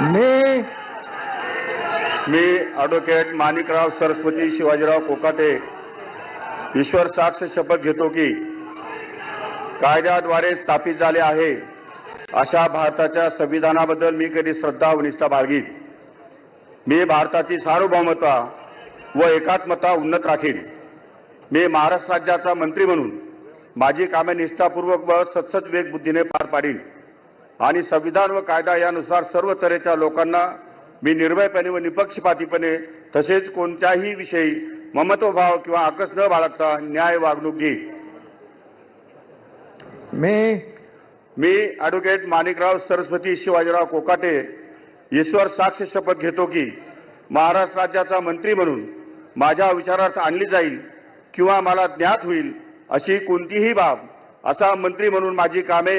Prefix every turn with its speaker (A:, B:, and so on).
A: मी
B: मी ॲडव्होकेट माणिकराव सरस्वती शिवाजीराव कोकाटे ईश्वर साक्ष शपथ घेतो की कायद्याद्वारे स्थापित झाले आहे. अशा भारताच्या संविधानाबद्दल मी कधी श्रद्धा व निष्ठा बाळगीन. मी भारताची सार्वभौमता व एकात्मता उन्नत राखीन. मी महाराष्ट्र राज्याचा मंत्री म्हणून माझी कामे निष्ठापूर्वक व सत्सत वेग बुद्धीने पार पाडीन. आणि संविधान व कायदा यानुसार सर्व तऱ्हेच्या लोकांना मी निर्भयपणे व निपक्षपातीपणे तसेच कोणत्याही विषयी ममत्वभाव किंवा आकस न बाळगता न्याय वागणूक घेईन.
A: मी
B: मी ॲडव्होकेट माणिकराव सरस्वती शिवाजीराव कोकाटे ईश्वर साक्ष शपथ घेतो की महाराष्ट्र राज्याचा मंत्री म्हणून माझ्या विचारार्थ आणली जाईल किंवा मला ज्ञात होईल अशी कोणतीही बाब असा मंत्री म्हणून माझी कामे